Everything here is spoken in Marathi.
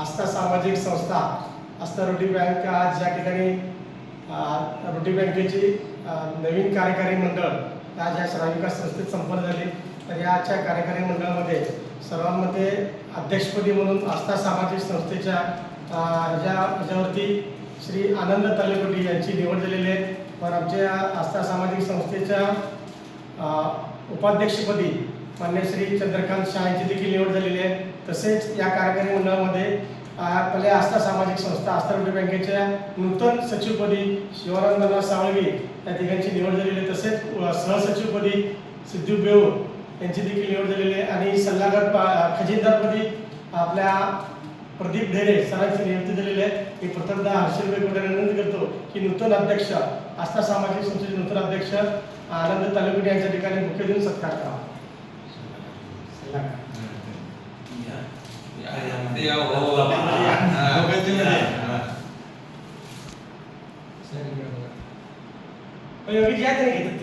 आस्था सामाजिक संस्था आस्था रोटी बँक आज ज्या ठिकाणी रोटी बँकेची नवीन कार्यकारी मंडळ आज या श्राविका संस्थेत संपन्न झाली. तर याच्या कार्यकारी मंडळामध्ये सर्वांमध्ये अध्यक्षपदी म्हणून आस्था सामाजिक संस्थेच्या ज्या ह्याच्या ह्याच्यावरती श्री आनंद तालेकोटी यांची निवड झालेली आहे. पण आमच्या आस्था सामाजिक संस्थेच्या उपाध्यक्षपदी मान्य श्री चंद्रकांत शाह यांची देखील निवड झालेली आहे. तसेच या कार्यकारी मंडळामध्ये आपले आपल्या आस्था सामाजिक संस्था आस्था रुपये बँकेच्या नूतन सचिवपदी शिवानंदना सावळवी या तिघांची निवड झालेली आहे. तसेच सहसचिवपदी सिद्धू बेऊर यांची देखील निवड झालेली आहे. आणि सल्लागार पा- खजिनदारपदी आपल्या प्रदीप ढेरे सरांची नियुक्ती झालेली आहे. मी प्रथमदा हर्षल बेगोडे विनंती करतो की नूतन अध्यक्ष आस्था सामाजिक संस्थेचे नूतन अध्यक्ष आनंद तालुकुटे यांच्या ठिकाणी मुख्य देऊन सत्कार करावा. Iya. Ya, ya, ya oh, oh, oh, oh, ya, bukan juga ya. Saya juga. Oh, ya, gitu.